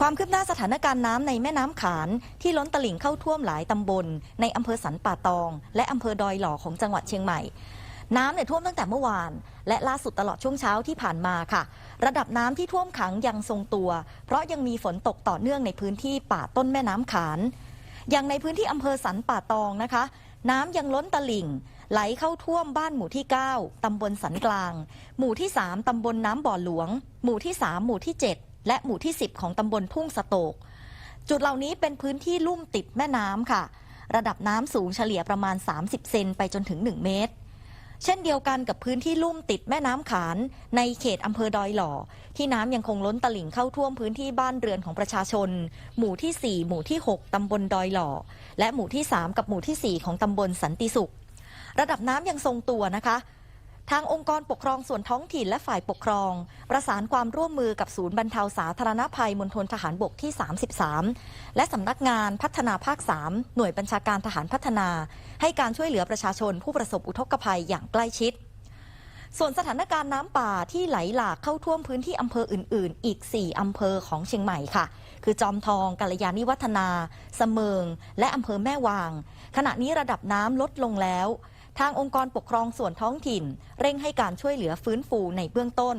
ความคืบหน้าสถานการณ์น้ำในแม่น้ำขานที่ล้นตลิ่งเข้าท่วมหลายตำบล ในอำเภอสันป่าตอง และอำเภอดอยหล่อของจังหวัดเชียงใหม่ น้ำเนี่ยท่วมตั้งแต่เมื่อวาน และล่าสุดตลอดช่วงเช้าที่ผ่านมาค่ะ ระดับน้ำที่ท่วมขังยังทรงตัว เพราะยังมีฝนตกต่อเนื่องในพื้นที่ป่าต้นแม่น้ำขาน อย่างในพื้นที่อำเภอสันป่าตองนะคะ น้ำยังล้นตลิ่งไหลเข้าท่วมบ้านหมู่ที่ 9 ตำบลสันกลาง หมู่ที่ 3 ตำบลน้ำบ่อหลวง หมู่ที่ 3 หมู่ที่ 7 และหมู่ที่ 10 ของตำบลทุ่งสะโตก จุดเหล่านี้เป็นพื้นที่ลุ่มติดแม่น้ำค่ะ ระดับน้ำสูงเฉลี่ยประมาณ 30 เซนไปจนถึง 1 เมตร เช่นเดียวกันกับพื้นที่ลุ่มติดแม่น้ำขานในเขตอำเภอดอยหล่อ ที่น้ำยังคงล้นตลิ่งเข้าท่วมพื้นที่บ้านเรือนของประชาชน หมู่ที่ 4 หมู่ที่ 6ตำบลดอยหล่อ และหมู่ที่ 3 กับหมู่ทีสี่4 ของตำบลสันติสุข ระดับน้ำยังทรงตัวนะคะ ทางองค์กรปกครองส่วนท้องถิ่นและฝ่ายปกครอง ประสานความร่วมมือกับศูนย์บรรเทาสาธารณภัยมณฑลทหารบกที่ 33 และสำนักงานพัฒนาภาค 3 หน่วยบัญชาการทหารพัฒนา ให้การช่วยเหลือประชาชนผู้ประสบอุทกภัยอย่างใกล้ชิด ส่วนสถานการณ์น้ำป่าที่ไหลหลากเข้าท่วมพื้นที่อำเภออื่น ๆ อีก 4 อำเภอของเชียงใหม่ค่ะ คือจอมทองกัลยาณิวัฒนา เสมิง และอำเภอแม่วาง ขณะนี้ระดับน้ำลดลงแล้ว ทางองค์กรปกครองส่วนท้องถิ่น เร่งให้การช่วยเหลือฟื้นฟูในเบื้องต้น